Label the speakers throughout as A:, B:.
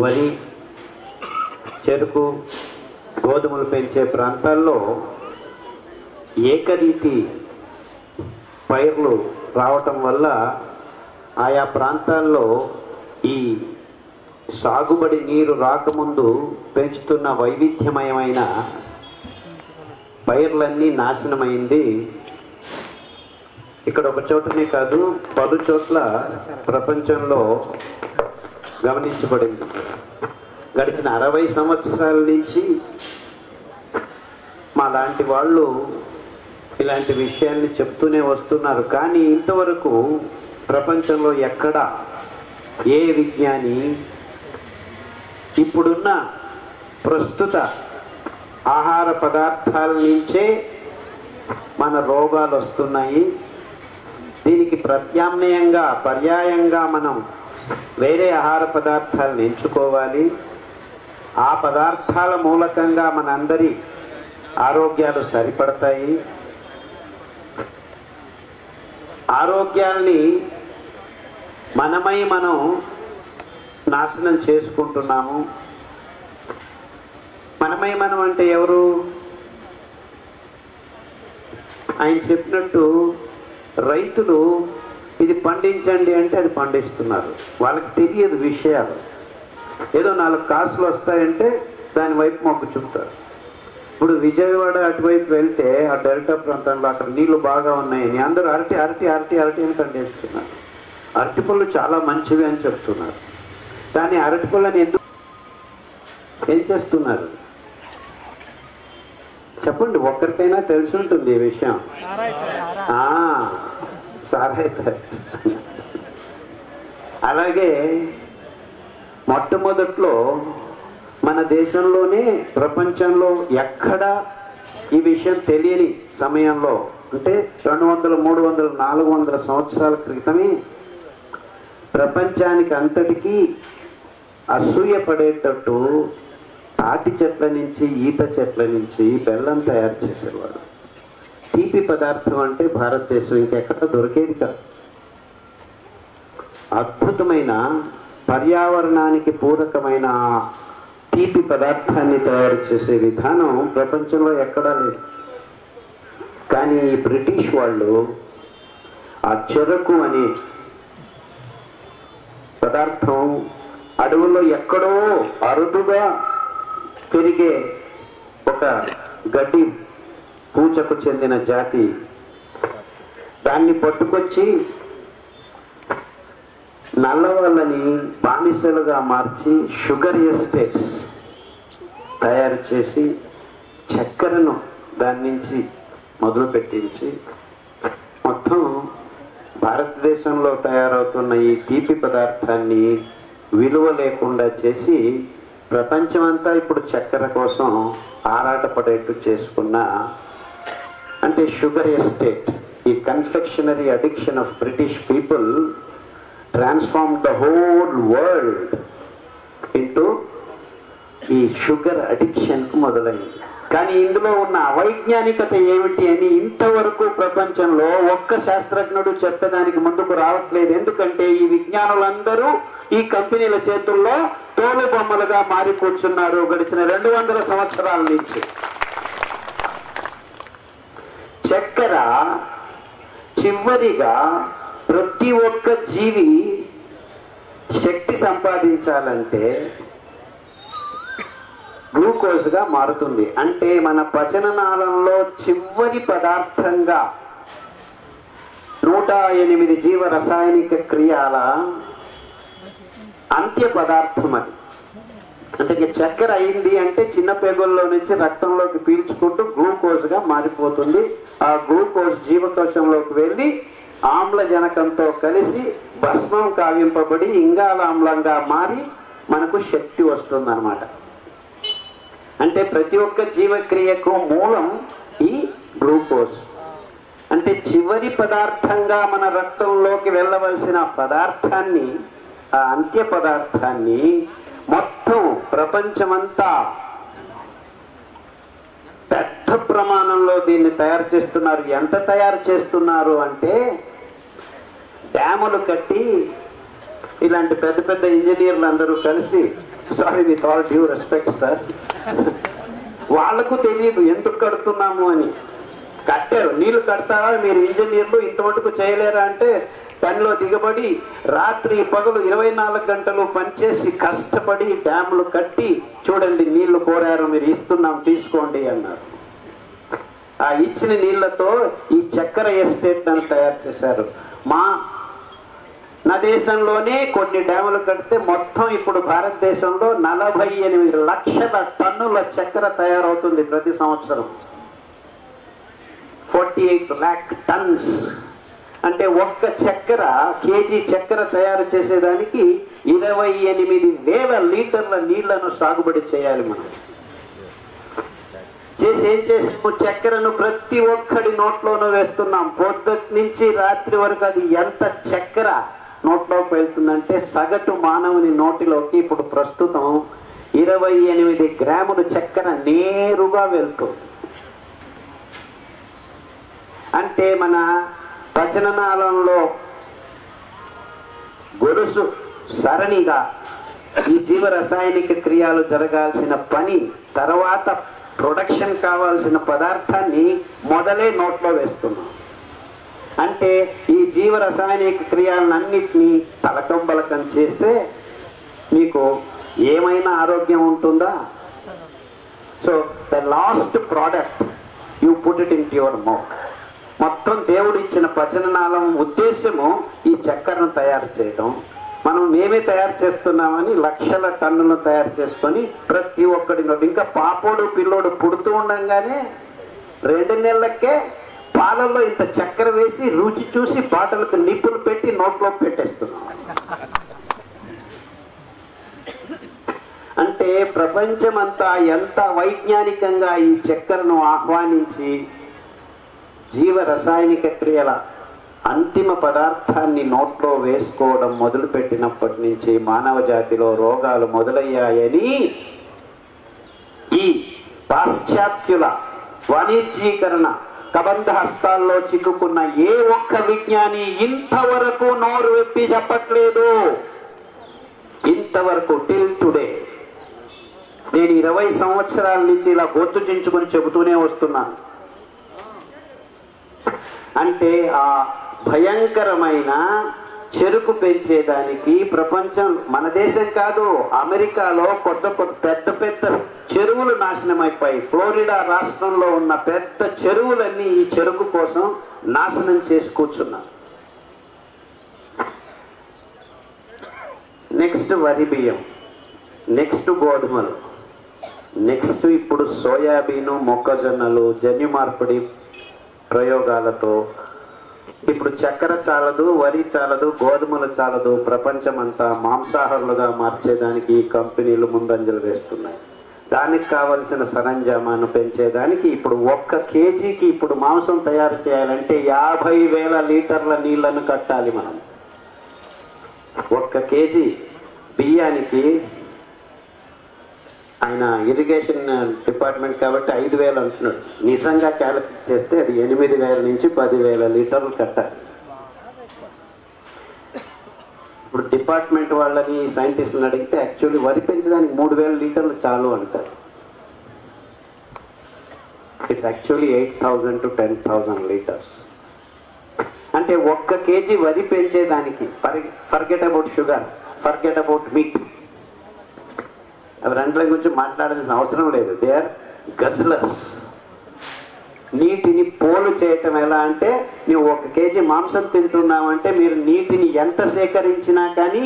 A: వరి చెరుకు గోధుమలు పెంచే ప్రాంతాల్లో ఏకరీతి పైర్లు రావటం వల్ల ఆయా ప్రాంతాల్లో ఈ సాగుబడి నీరు రాకముందు పెంచుతున్న వైవిధ్యమయమైన పైర్లన్నీ నాశనమైంది. ఇక్కడ ఒక చోటనే కాదు పలు చోట్ల ప్రపంచంలో గమనించబడింది. గడిచిన అరవై సంవత్సరాల నుంచి మా లాంటి వాళ్ళు ఇలాంటి విషయాల్ని చెప్తూనే వస్తున్నారు. కానీ ఇంతవరకు ప్రపంచంలో ఎక్కడ ఏ విజ్ఞాని ఇప్పుడున్న ప్రస్తుత ఆహార పదార్థాల నుంచే మన రోగాలు వస్తున్నాయి. దీనికి ప్రత్యామ్నాయంగా పర్యాయంగా మనం వేరే ఆహార పదార్థాలను ఎంచుకోవాలి. ఆ పదార్థాల మూలకంగా మనందరి ఆరోగ్యాలు సరిపడతాయి. ఆరోగ్యాల్ని మనమై మనం నాశనం చేసుకుంటున్నాము. మనమై మనం అంటే ఎవరు? ఆయన చెప్పినట్టు రైతులు ఇది పండించండి అంటే అది పండిస్తున్నారు. వాళ్ళకి తెలియదు విషయాలు. ఏదో నాలుగు కాసులు వస్తాయంటే దాని వైపు మొగ్గు చూపుతారు. ఇప్పుడు విజయవాడ అటువైపు వెళ్తే ఆ డెల్టా ప్రాంతంలో అక్కడ నీళ్ళు బాగా ఉన్నాయని అందరూ అరటి అరటి అరటి అరటి అని పండిస్తున్నారు అరటి పళ్ళు చాలా మంచివి అని చెప్తున్నారు. కానీ అరటి పళ్ళని ఎందుకు ఏం చేస్తున్నారు? చెప్పండి ఒక్కరికైనా తెలిసి ఉంటుంది ఈ విషయం. ఆ, సారాయి తయారు అలాగే మొట్టమొదట్లో మన దేశంలోనే ప్రపంచంలో ఎక్కడ ఈ విషయం తెలియని సమయంలో అంటే రెండు వందల మూడు వందల నాలుగు వందల సంవత్సరాల క్రితమే ప్రపంచానికి అంతటికీ అసూయ పడేటట్టు తాటి చెట్ల నుంచి ఈత చెట్ల నుంచి బెల్లం తయారు చేసేవాడు తీపి పదార్థం అంటే భారతదేశం ఇంకెక్కడ దొరికేది కాదు. అద్భుతమైన పర్యావరణానికి పూరకమైన తీపి పదార్థాన్ని తయారు చేసే విధానం ప్రపంచంలో ఎక్కడా లేదు. కానీ ఈ బ్రిటిష్ వాళ్ళు ఆ చెరకు అనే పదార్థం అడవుల్లో ఎక్కడో అరుదుగా పెరిగే ఒక గడ్డి పూచకు చెందిన జాతి. దాన్ని పట్టుకొచ్చి నల్లవాళ్ళని బానిసలుగా మార్చి షుగర్ ఎస్టేట్స్ తయారు చేసి చక్కెరను దాని నుంచి మొదలు పెట్టించి మొత్తం భారతదేశంలో తయారవుతున్న ఈ తీపి పదార్థాన్ని విలువ లేకుండా చేసి ప్రపంచమంతా ఇప్పుడు చక్కెర కోసం ఆరాటపడేట్టు చేసుకున్న అంటే షుగర్ ఎస్టేట్. ఈ confectionery addiction of British people transform the whole world into ఈ షుగర్ అడిక్షన్కు మొదలైంది. కానీ ఇందులో ఉన్న అవైజ్ఞానికత ఏమిటి అని ఇంతవరకు ప్రపంచంలో ఒక్క శాస్త్రజ్ఞుడు చెప్పడానికి ముందుకు రావట్లేదు. ఎందుకంటే ఈ విజ్ఞానులందరూ ఈ కంపెనీల చేతుల్లో తోలు బొమ్మలుగా మారి కూర్చున్నారు గడిచిన రెండు వందల సంవత్సరాల నుంచి. చక్కెర చివరిగా ప్రతి ఒక్క జీవి శక్తి సంపాదించాలంటే గ్లూకోజ్గా మారుతుంది. అంటే మన పచననాళంలో చివరి పదార్థంగా నూట ఎనిమిది జీవ రసాయనిక క్రియాల అంత్య పదార్థం అది. అంటే చక్కెర అయింది అంటే చిన్న పేగుల్లో నుంచి రక్తంలోకి పీల్చుకుంటూ గ్లూకోజ్గా మారిపోతుంది. ఆ గ్లూకోజ్ జీవకోశంలోకి వెళ్ళి ఆమ్లజనకంతో కలిసి భస్మం కావింపబడి ఇంగాలామ్లంగా మారి మనకు శక్తి వస్తుంది అంటే ప్రతి ఒక్క జీవక్రియకు మూలం ఈ గ్లూకోజ్. అంటే చివరి పదార్థంగా మన రక్తంలోకి వెళ్ళవలసిన పదార్థాన్ని ఆ అంత్య పదార్థాన్ని మొత్తం ప్రపంచమంతా పెద్ద ప్రమాణంలో దీన్ని తయారు చేస్తున్నారు. ఎంత తయారు చేస్తున్నారు అంటే డ్యాములు కట్టి ఇలాంటి పెద్ద పెద్ద ఇంజనీర్లు అందరూ కలిసి sorry with all due respect sir వాళ్ళకు తెలియదు ఎందుకు కడుతున్నాము అని. కట్టారు. నీళ్ళు కడతారా? మీరు ఇంజనీర్లు ఇంతవరకు చేయలేరా? అంటే పనిలో దిగబడి రాత్రి పగలు ఇరవై నాలుగు గంటలు పనిచేసి కష్టపడి డ్యాములు కట్టి చూడండి నీళ్ళు కోరారు మీరు ఇస్తున్నాం తీసుకోండి అన్నారు. ఆ ఇచ్చిన నీళ్ళతో ఈ చక్కెర ఎస్టేట్ అని తయారు చేశారు. మా నా దేశంలోనే కొన్ని డ్యాములు కడితే మొత్తం ఇప్పుడు భారతదేశంలో నలభై ఎనిమిది లక్షల టన్నుల చక్కెర తయారవుతుంది ప్రతి సంవత్సరం. Forty eight lakh tons. అంటే ఒక్క చక్కెర కేజీ చక్కెర తయారు చేసేదానికి ఇరవై ఎనిమిది వేల లీటర్ల నీళ్ళను సాగుబడి చేయాలి మనం. చేసి ఏం చేసాము చక్కెరను ప్రతి ఒక్కడి నోట్లోనూ వేస్తున్నాం. పొద్దుటి నుంచి రాత్రి వరకు అది ఎంత చక్కెర నోట్లోకి వెళ్తుందంటే సగటు మానవుని నోటిలోకి ఇప్పుడు ప్రస్తుతం ఇరవై ఎనిమిది గ్రాముల చక్కెర నేరుగా వెళ్తుంది. అంటే మన పచననాళంలో గొలుసు సరణిగా ఈ జీవ రసాయనిక క్రియాలు జరగాల్సిన పని తర్వాత ప్రొడక్షన్ కావాల్సిన పదార్థాన్ని మొదలే నోట్లో వేస్తున్నాం. అంటే ఈ జీవ రసాయనిక క్రియాలన్నింటినీ తలకంబలకం చేస్తే మీకు ఏమైనా ఆరోగ్యం ఉంటుందా? So the last product you put it in your mouth మొత్తం దేవుడు ఇచ్చిన పచననాళం ఉద్దేశము ఈ చక్కెరను తయారు చేయటం. మనం మేమే తయారు చేస్తున్నామని లక్షల టన్నులను తయారు చేసుకొని ప్రతి ఒక్కడి నోటి ఇంకా పాపోడు పిల్లోడు పుడుతూ ఉండగానే రెండు నెలలకే పాలల్లో ఇంత చక్కెర వేసి రుచి చూసి బాటలకు నిప్పులు పెట్టి నోట్లో పెట్టేస్తున్నాం. అంటే ప్రపంచమంతా ఎంత వైజ్ఞానికంగా ఈ చక్కెరను ఆహ్వానించి జీవ రసాయనిక క్రియల అంతిమ పదార్థాన్ని నోట్లో వేసుకోవడం మొదలుపెట్టినప్పటి నుంచి మానవ జాతిలో రోగాలు మొదలయ్యాయని ఈ పాశ్చాత్యుల వాణిజ్యీకరణ కబంధ హస్తాల్లో చిక్కుకున్న ఏ ఒక్క విజ్ఞాని ఇంతవరకు నోరు వెప్పి చెప్పట్లేదు. ఇంతవరకు టిల్ టుడే నేను ఇరవై సంవత్సరాల నుంచి ఇలా గొంతు చించుకొని చెబుతూనే వస్తున్నాను. అంటే ఆ భయంకరమైన చెరుకు పెంచేదానికి ప్రపంచం మన దేశం కాదు అమెరికాలో కొత్త కొత్త పెద్ద పెద్ద చెరువులు నాశనం అయిపోయి ఫ్లోరిడా రాష్ట్రంలో ఉన్న పెద్ద చెరువులన్నీ ఈ చెరుకు కోసం నాశనం చేసి కూర్చున్నారు. నెక్స్ట్ వరి బియ్యం నెక్స్ట్ గోధుమలు నెక్స్ట్ ఇప్పుడు సోయాబీను మొక్కజొన్నలు జన్యు మార్పిడి ప్రయోగాలతో. ఇప్పుడు చక్కెర చాలదు వరి చాలదు గోధుమలు చాలదు ప్రపంచమంతా మాంసాహారులుగా మార్చేదానికి ఈ కంపెనీలు ముందంజలు వేస్తున్నాయి. దానికి కావలసిన సరంజామాను పెంచేదానికి ఇప్పుడు ఒక్క కేజీకి ఇప్పుడు మాంసం తయారు చేయాలంటే యాభై వేల లీటర్ల నీళ్ళను కట్టాలి మనం. ఒక్క కేజీ బియ్యానికి ఆయన ఇరిగేషన్ డిపార్ట్మెంట్ కాబట్టి ఐదు వేలు అంటున్నాడు. నిజంగా క్యాలిక్యులేట్ చేస్తే అది ఎనిమిది వేల నుంచి పదివేల లీటర్లు కట్టాలి ఇప్పుడు డిపార్ట్మెంట్ వాళ్ళని సైంటిస్టులను అడిగితే యాక్చువల్లీ వరి పెంచడానికి మూడు వేల లీటర్లు చాలు అంటారు it's actually eight thousand to ten thousand litres అంటే ఒక్క కేజీ వరి పెంచేదానికి forget about sugar forget about meat అవి రెండల గురించి మాట్లాడాల్సిన అవసరం లేదు. దే ఆర్ గస్లస్ నీటిని పోలు చేయటం ఎలా అంటే నువ్వు ఒక కేజీ మాంసం తింటున్నావంటే మీరు నీటిని ఎంత సేకరించినా కానీ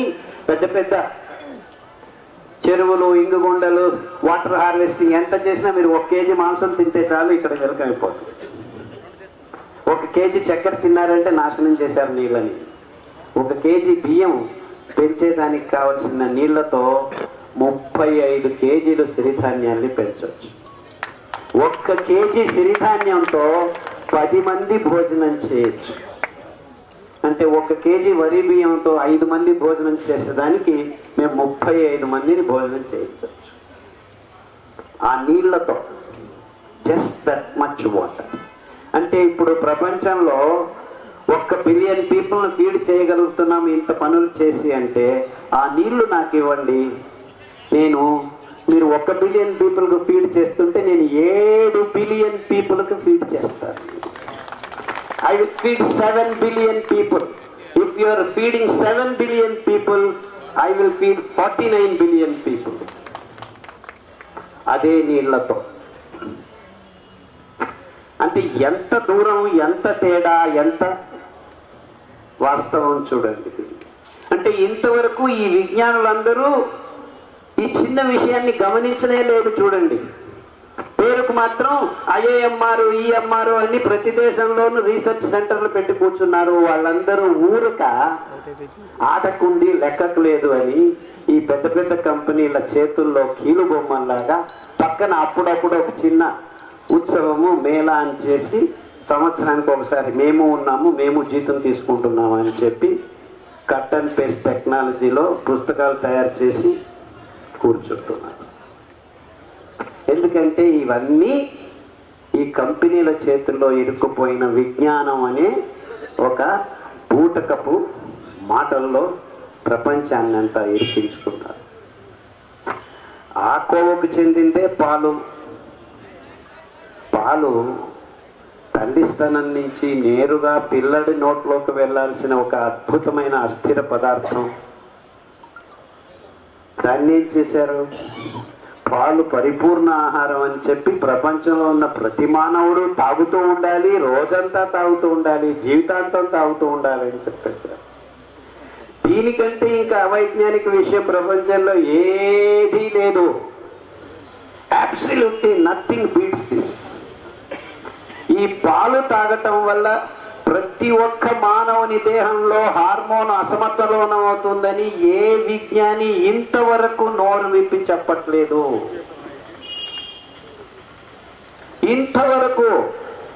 A: పెద్ద పెద్ద చెరువులు ఇంగుగుండలు వాటర్ హార్వెస్టింగ్ ఎంత చేసినా మీరు ఒక కేజీ మాంసం తింటే చాలు ఇక్కడ వెలకమైపోతుంది. ఒక కేజీ చక్కెర తిన్నారంటే నాశనం చేశారు నీళ్ళని. ఒక కేజీ బియ్యం పెంచేదానికి కావలసిన నీళ్ళతో ముప్పై ఐదు కేజీలు సిరిధాన్యాన్ని పెంచవచ్చు ఒక్క కేజీ సిరిధాన్యంతో పది మంది భోజనం చేయొచ్చు. అంటే ఒక కేజీ వరి బియ్యంతో ఐదు మంది భోజనం చేసేదానికి మేము ముప్పై ఐదు మందిని భోజనం చేయించవచ్చు ఆ నీళ్ళతో జస్ట్ దట్ మచ్ వాటర్ అంటే ఇప్పుడు ప్రపంచంలో ఒక్క బిలియన్ పీపుల్ని ఫీడ్ చేయగలుగుతున్నాము ఇంత పనులు చేసి అంటే ఆ నీళ్ళు నాకు ఇవ్వండి నేను మీరు ఒక బిలియన్ పీపుల్కి ఫీడ్ చేస్తుంటే నేను ఏడు బిలియన్ పీపుల్కి ఫీడ్ చేస్తాను. I will feed seven billion people if you are feeding seven billion people I will feed forty nine billion people అదే నీళ్ళతో. అంటే ఎంత దూరం ఎంత తేడా ఎంత? వాస్తవం చూడండి. అంటే ఇంతవరకు ఈ విజ్ఞానులందరూ ఈ చిన్న విషయాన్ని గమనించనే లేదు చూడండి. పేరుకు మాత్రం ఐఏఎంఆర్ ఈఎంఆర్ అని ప్రతి దేశంలోనూ రీసెర్చ్ సెంటర్లు పెట్టి కూర్చున్నారు. వాళ్ళందరూ ఊరక ఆటకుండి లెక్కకు లేదు అని ఈ పెద్ద పెద్ద కంపెనీల చేతుల్లో కీలు బొమ్మల్లాగా పక్కన అప్పుడప్పుడు ఒక చిన్న ఉత్సవము మేళా అని చేసి సంవత్సరానికి ఒకసారి మేము ఉన్నాము మేము జీతం తీసుకుంటున్నాము అని చెప్పి కట్ అండ్ పేస్ట్ టెక్నాలజీలో పుస్తకాలు తయారు చేసి కూర్చుంటున్నారు. ఎందుకంటే ఇవన్నీ ఈ కంపెనీల చేతుల్లో ఇరుక్కుపోయిన విజ్ఞానం అనే ఒక బూటకపు మాటల్లో ప్రపంచాన్ని అంతా ఇరికించుకుంటారు. ఆ కోవకు చెందిందే పాలు. పాలు తల్లి స్థనం నుంచి నేరుగా పిల్లడి నోట్లోకి వెళ్ళాల్సిన ఒక అద్భుతమైన అస్థిర పదార్థం. దాన్ని ఏం చేశారు? పాలు పరిపూర్ణ ఆహారం అని చెప్పి ప్రపంచంలో ఉన్న ప్రతి మానవుడు తాగుతూ ఉండాలి రోజంతా తాగుతూ ఉండాలి జీవితాంతం తాగుతూ ఉండాలి అని చెప్పేశారు దీనికంటే ఇంకా అవైజ్ఞానిక విషయం ప్రపంచంలో ఏదీ లేదు. అబ్సల్యూట్లీ నథింగ్ బీట్స్ దిస్ ఈ పాలు తాగటం వల్ల ప్రతి ఒక్క మానవుని దేహంలో హార్మోన్ అసమతులనం అవుతుందని ఏ విజ్ఞాని ఇంతవరకు నోరు విప్పి చెప్పట్లేదు. ఇంతవరకు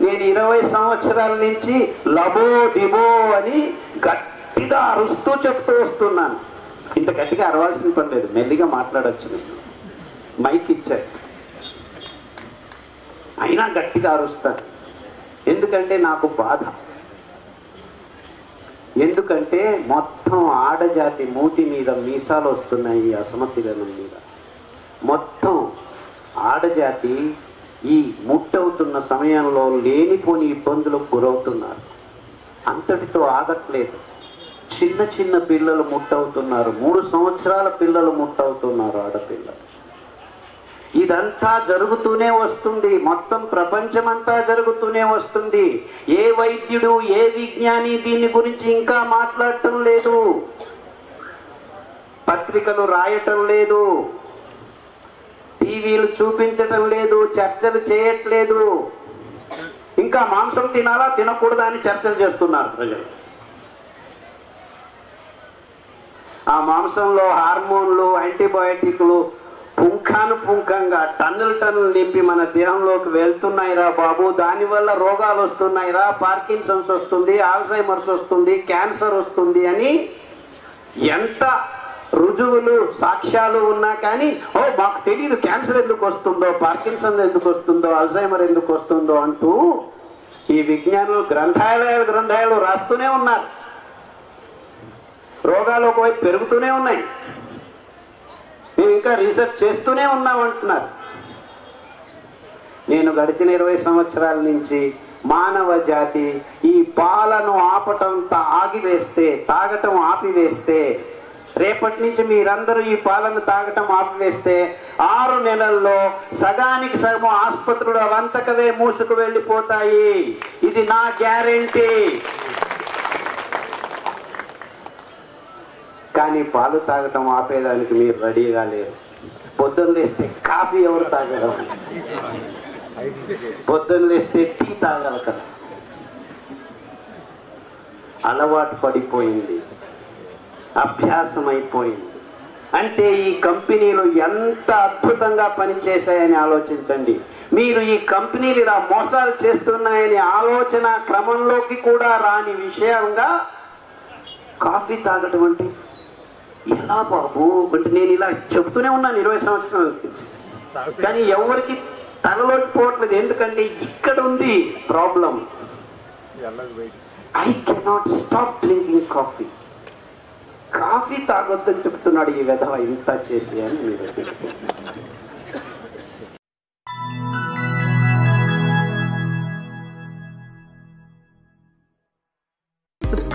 A: నేను ఇరవై సంవత్సరాల నుంచి లబో దిబో అని గట్టిగా అరుస్తూ చెప్తూ వస్తున్నాను. ఇంత గట్టిగా అరవాల్సిన పని లేదు. మెల్లిగా మాట్లాడచ్చు నేను. మైక్ ఇచ్చారు. అయినా గట్టిగా అరుస్తాను. ఎందుకంటే నాకు బాధ. ఎందుకంటే మొత్తం ఆడజాతి మూతి మీద మీసాలు వస్తున్నాయి ఈ అసమతులనం మీద. మొత్తం ఆడజాతి ఈ ముట్టవుతున్న సమయంలో లేనిపోని ఇబ్బందులకు గురవుతున్నారు. అంతటితో ఆగట్లేదు. చిన్న చిన్న పిల్లలు ముట్టవుతున్నారు. మూడు సంవత్సరాల పిల్లలు ముట్టవుతున్నారు ఆడపిల్లలు. ఇదంతా జరుగుతూనే వస్తుంది. మొత్తం ప్రపంచమంతా జరుగుతూనే వస్తుంది. ఏ వైద్యుడు ఏ విజ్ఞాని దీని గురించి ఇంకా మాట్లాడటం లేదు. పత్రికలు రాయటం లేదు. టీవీలు చూపించటం లేదు. చర్చలు చేయట్లేదు. ఇంకా మాంసం తినాలా తినకూడదా అని చర్చలు చేస్తున్నారు ప్రజలు. ఆ మాంసంలో హార్మోన్లు యాంటీబయాటిక్లు పుంఖాను పుంఖంగా టన్నులు టన్నులు నింపి మన దేహంలోకి వెళ్తున్నాయిరా బాబు. దానివల్ల రోగాలు వస్తున్నాయిరా. పార్కిన్సన్స్ వస్తుంది ఆల్సైమర్స్ వస్తుంది క్యాన్సర్ వస్తుంది అని ఎంత రుజువులు సాక్ష్యాలు ఉన్నా కానీ ఓ మాకు తెలియదు క్యాన్సర్ ఎందుకు వస్తుందో పార్కిన్సన్ ఎందుకు వస్తుందో అల్సైమర్ ఎందుకు వస్తుందో అంటూ ఈ విజ్ఞానులు గ్రంథాలయాలు గ్రంథాలయాలు రాస్తూనే ఉన్నారు. రోగాలు ఒకవైపు పెరుగుతూనే ఉన్నాయి. మేము ఇంకా రీసెర్చ్ చేస్తూనే ఉన్నామంటున్నారు నేను గడిచిన ఇరవై సంవత్సరాల నుంచి మానవ జాతి ఈ పాలను ఆపటం ఆగివేస్తే తాగటం ఆపివేస్తే రేపటి నుంచి మీరందరూ ఈ పాలను తాగటం ఆపివేస్తే ఆరు నెలల్లో సగానికి సగం ఆసుపత్రులు అవంతకవే మూసుకు వెళ్ళిపోతాయి ఇది నా గ్యారెంటీ. కానీ పాలు తాగటం ఆపేదానికి మీరు రెడీగా లేరు. పొద్దున్న లేస్తే కాఫీ ఎవరు తాగడం? పొద్దున్న లేస్తే టీ తాగాలి కదా. అలవాటు పడిపోయింది. అభ్యాసం అయిపోయింది. అంటే ఈ కంపెనీలు ఎంత అద్భుతంగా పనిచేశాయని ఆలోచించండి. మీరు ఈ కంపెనీలు ఇలా మోసాలు చేస్తున్నాయని ఆలోచన క్రమంలోకి కూడా రాని విషయంగా కాఫీ తాగటం అంటే ఎలా బాబు అంటే నేను ఇలా చెప్తూనే ఉన్నాను ఇరవై సంవత్సరాల కానీ ఎవరికి తలలోకి పోవట్లేదు. ఎందుకంటే ఇక్కడ ఉంది problem. I cannot stop drinking coffee coffee తాగొద్దని చెప్తున్నాడు ఈ విధవ ఇంత చేసి అని మీరు